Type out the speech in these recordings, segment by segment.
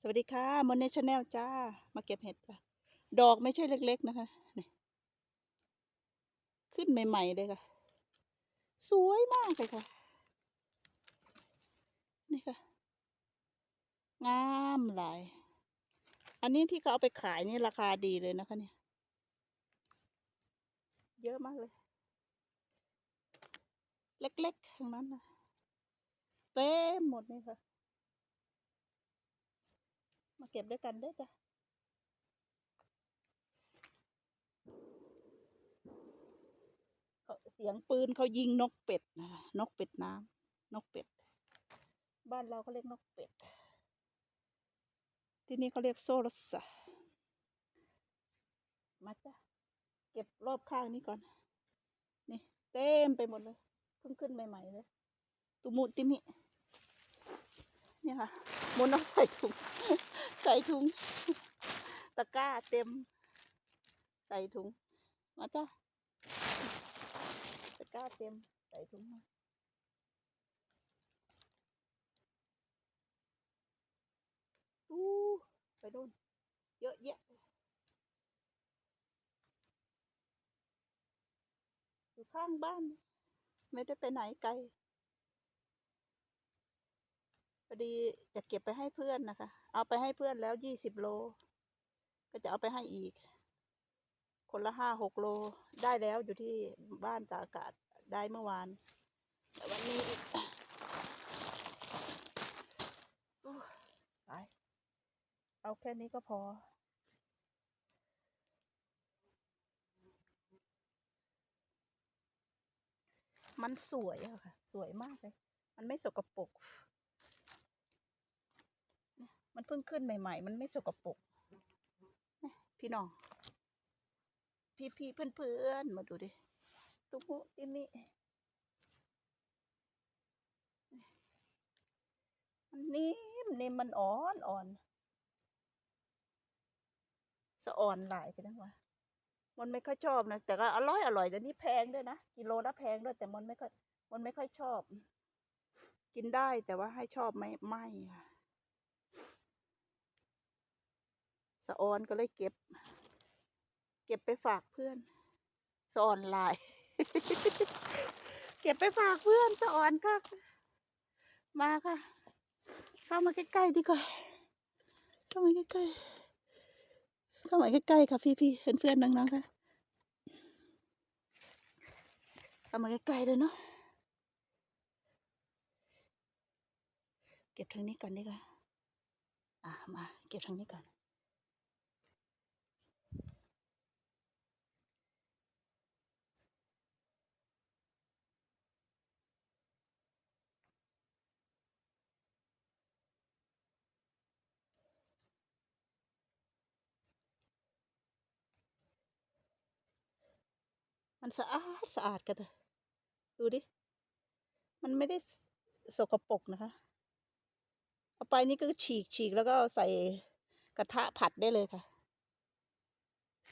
สวัสดีค่ะมอนเนชแนลจ้า มาเก็บเห็ดค่ะ ดอกไม่ใช่เล็ก ๆ นะคะนี่ขึ้นใหม่ ๆ เลยค่ะ สวยมากเลยค่ะ นี่ค่ะ งามหลาย อันนี้ที่เขาเอาไปขายนี่ราคาดีเลยนะคะเนี่ย เยอะมากเลย เล็ก ๆ ทั้งนั้นนะเต็มหมดเลยค่ะ เก็บด้วยกันเด้จ้ะเขาเสียงปืนเขายิงนกเป็ดนะคะนกเป็ดน้ำนกเป็ด บ้านเราเขาเรียกนกเป็ด ที่นี่เขาเรียกโซลสะมาจ้ะเก็บรอบข้างนี้ก่อน นี่ เต็มไปหมดเลย เพิ่งขึ้นใหม่ ๆ เลย ตุมุติมิ นี่ค่ะมุนเอาใส่ถุง ใส่ถุง ตะกร้าเต็ม ใส่ถุง มาจ้ะตะกร้าเต็ม ใส่ถุงมาตู้ไปโดนเยอะแยะอยู่ข้างบ้าน ไม่ได้ไปไหนไกล พอดีจะเก็บไปให้เพื่อนนะคะ เอาไปให้เพื่อนแล้วยี่สิบโล ก็จะเอาไปให้อีก คนละห้าหกโลได้แล้วอยู่ที่บ้านตาอากาศได้เมื่อวาน แต่วันนี้อีกอู้ไปเอาแค่นี้ก็พอ มันสวยอะค่ะ สวยมากเลย มันไม่สกปรก มันเพิ่งขึ้นใหม่ ๆ มันไม่สกปรกนี่พี่น้อง พี่พี่เพื่อนเพื่อนๆมาดูดิตุมุติมิมันนิ่มนิ่มมันอ่อนอ่อนสะอ่อนหลายไปทั้งว่ามันไม่ค่อยชอบนะ แต่ก็อร่อยอร่อยแต่นี่แพงด้วยนะกิโลละแพงด้วยแต่มันไม่ค่อยมันไม่ค่อยชอบ กินได้แต่ว่าให้ชอบไม่ไม่ค่ะ สะออนก็เลยเก็บ เก็บไปฝากเพื่อนสะออนลาย เก็บไปฝากเพื่อนสะออนก็มาค่ะ เข้ามาใกล้ๆดีกว่าเข้ามาใกล้ๆเข้ามาใกล้ๆค่ะพี่ๆเพื่อนๆน้องๆค่ะเข้ามาใกล้ๆเลยเนาะเก็บทางนี้ก่อนดีกว่า อะ มา เก็บทางนี้ก่อน มันสะอาดสะอาดกันเถอะดูดิ มันไม่ได้สกปรกนะคะ เอาไปนี่ก็ฉีกฉีกแล้วก็ใส่กระทะผัดได้เลยค่ะ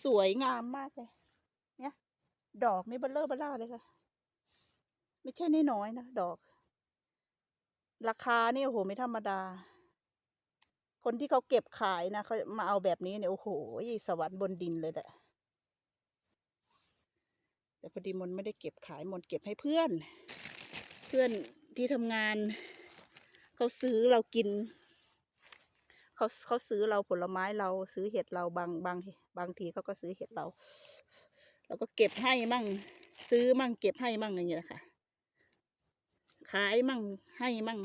สวยงามมากเลย เนี่ย ดอกนี่เบลเลอร์เบล่าเลยค่ะ ไม่ใช่น้อยๆนะ ดอก ราคานี่โอ้โห ไม่ธรรมดา คนที่เขาเก็บขายนะเขามาเอาแบบนี้เนี่ยโอ้โหสวรรค์บนดินเลยแหละ แต่พอดีมนไม่ได้เก็บขายมนเก็บให้เพื่อน เพื่อนที่ทำงาน เขาซื้อเรากินเขาเขาซื้อเราผลไม้เราซื้อเห็ดเราบางบางบางทีเขาก็ซื้อเห็ดเราเราก็เก็บให้มั่ง ซื้อมั่งเก็บให้มั่งอย่างเงี้ยแหละค่ะ ขายมั่งให้มั่ง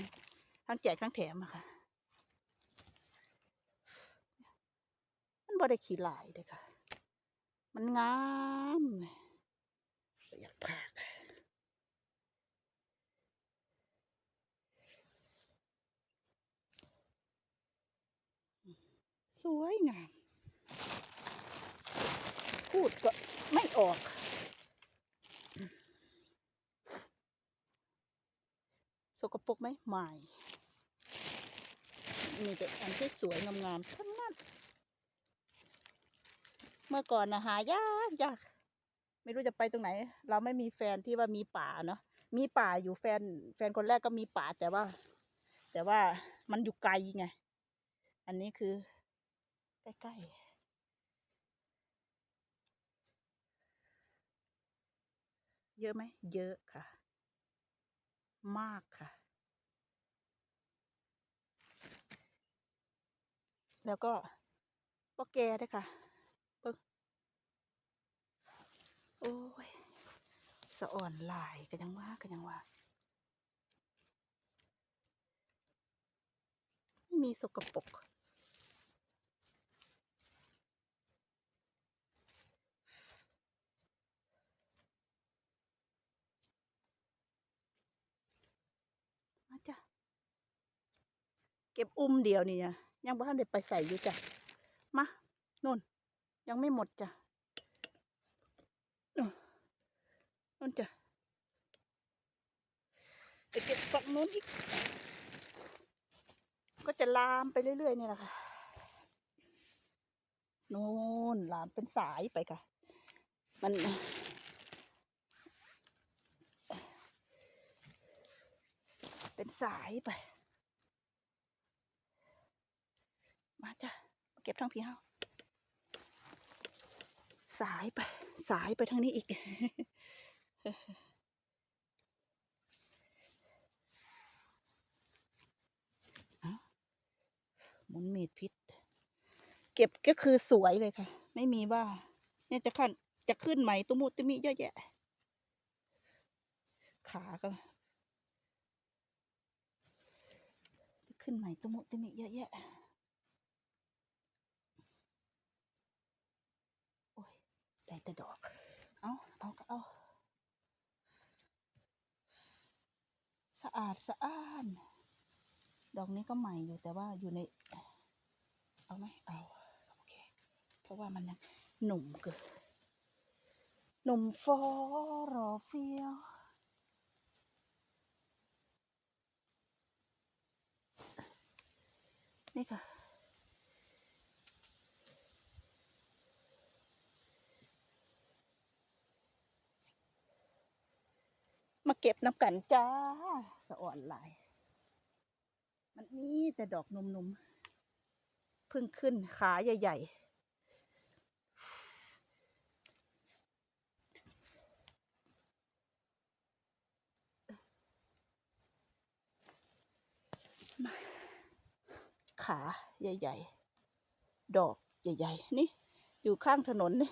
ทั้งแจกทั้งแถมอะค่ะมันบ่ได้ขี้หลายเลยค่ะ มันงาม อยากพากสวยงามพูดก็ไม่ออก สกปรกไหมไม่มีแต่อันที่สวยงามๆทั้งนั้น เมื่อก่อนนะหายากยาก ไม่รู้จะไปตรงไหน เราไม่มีแฟนที่ว่ามีป่าเนาะมีป่าอยู่แฟน แฟนคนแรกก็มีป่าแต่ว่า แต่ว่ามันอยู่ไกลไง อันนี้คือ ใกล้ๆเยอะไหม เยอะค่ะ มากค่ะ แล้วก็ก็แกด้วยค่ะเบิ่ง โอ้ยสะอ่อนหลายก็ยังว่าก็ยังว่าไม่มีสกปรกมาจ้ะเก็บอุ้มเดียวนี่นะยังบ่ทันได้ไปใส่อยู่จ้ะมานู่น ยังไม่หมดจ้ะนู่น นู่นจ้ะไปเก็บฝั่งนู้นอีก ก็จะลามไปเรื่อยๆนี่แหละค่ะนู่นลามเป็นสายไปค่ะ มันเป็นสายไป มาจ้ะเก็บทั้งพี่เฮาสายไป สายไปทางนี้อีก หมุนมีดพิษ เก็บก็คือสวยเลยค่ะ ไม่มีว่า เนี่ยจะขึ้นจะขึ้นใหม่ตุมุตุมิเยอะแยะ ขาก็จะขึ้นใหม่ตุมุตุมิเยอะแยะ โอ้ย ได้แต่ดอก เอาเอาก็เอา สะอาดสะอ้าน ดอกนี้ก็ใหม่อยู่แต่ว่าอยู่ใน เอาไหมเอา โอเค เพราะว่ามันยังหนุ่มเกินหนุ่มฟอรอเฟียวนี่ค่ะ มาเก็บน้ำกันจ้า สะอ่อนหลาย มันมีแต่ดอกนุ่มๆเพิ่งขึ้นขาใหญ่ๆมาขาใหญ่ ๆ ดอกใหญ่ ๆ นี่ อยู่ข้างถนนนี่